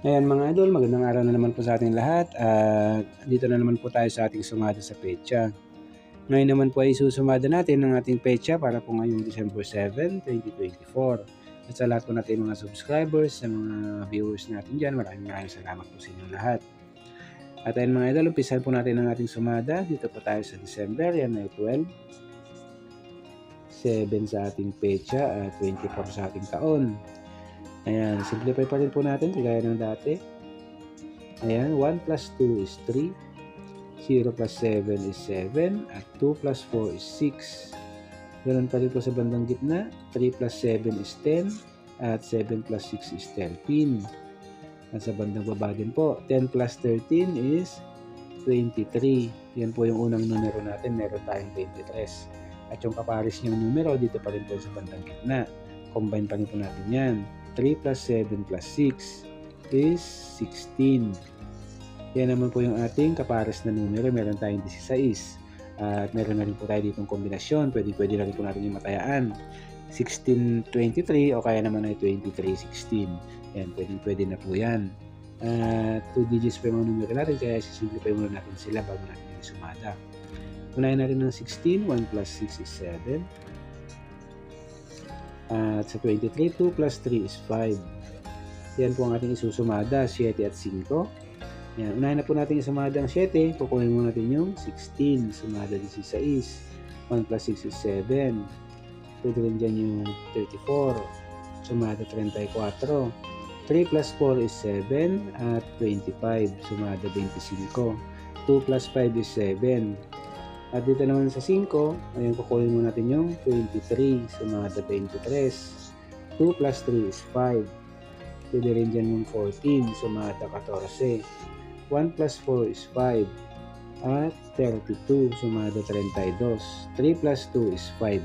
Ayan mga idol, magandang araw na naman po sa ating lahat at dito na naman po tayo sa ating sumada sa pecha. Ngayon naman po ay susumada natin ang ating pecha para po ngayong December 7, 2024. At sa lahat po natin mga subscribers, sa mga viewers natin dyan, maraming maraming salamat po sa inyong lahat. At ayun mga idol, umpisan po natin ang ating sumada. Dito po tayo sa December, yan ay 12. 7 sa ating pecha at 24 sa ating taon. Ayan, simplify pa rin po natin kagaya ng dati. Ayan, 1 plus 2 is 3. 0 plus 7 is 7. At 2 plus 4 is 6. Ganun pa rin po sa bandang gitna. 3 plus 7 is 10. At 7 plus 6 is 13. At sa bandang baba din po, 10 plus 13 is 23. Yan po yung unang numero natin. Meron tayong 23. At yung kaparis niyang numero, dito pa rin po sa bandang gitna. Combine pa rin po natin yan. 3 plus 7 plus 6 is 16. Yan naman po yung ating kapares na numero. Meron tayong 16. At meron na rin po tayo ditong kombinasyon. Pwede, pwede na rin po natin yung matayaan. 1623 o kaya naman ay 2316. Yan, pwede, pwede na po yan. At 2 digits pa yung mga numero natin kaya sisimplify muna natin sila bago natin yung sumada. Unahin natin ng 16. 1 plus 6 is 7. At sa 23, 2 plus 3 is 5. Yan po ang ating isusumada, 7 at 5. Yan, unahin na po natin isumada ang 7. Kukunin mo natin yung 16. Sumada 16. 1 plus 6 is 7. Pwede rin dyan yung 34. Sumada 34. 3 plus 4 is 7 at 25. Sumada 25. 2 plus 5 is 7. At dito naman sa 5, ayun kukunin mo natin yung 23, sumada 23. 2 plus 3 is 5. Pwede rin dyan yung 14, sumada 14. 1 plus 4 is 5. At 32, sumada 32. 3 plus 2 is 5.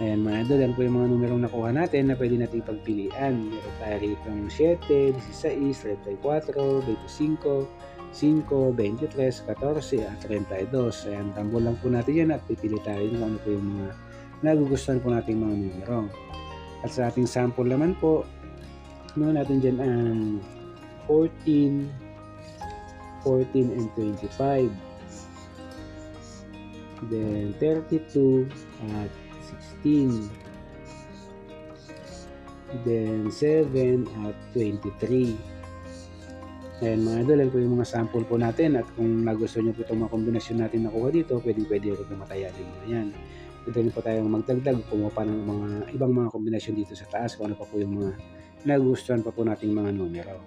Ayan mga idol, yan po yung mga numerong nakuha natin na pwede natin pagpilian. Meron tayo rito ng 7, 16, 34, 25, 5, 23, 14, at 32. Ayan, tambol po natin yan at pipili tayo kung ano po yung mga nagugustuhan po nating mga numero. At sa ating sample naman po, ano natin dyan ang 14, 14 and 25. Then 32 at 16. Then 7 at 23. Ayan mga idol, yan po yung mga sample po natin at kung nagustuhan nyo po itong mga kombinasyon natin nakuha dito, pwede pwede rin pumataya din mo yan. Pwede rin po tayong magdagdag, kumuha pa ng mga ibang mga kombinasyon dito sa taas kung ano pa po yung mga nagustuhan pa po nating mga numero.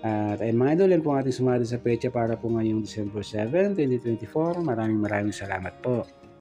At ayun mga idol, yan po ang ating sumada sa pecha para po ngayong December 7, 2024. Maraming maraming salamat po.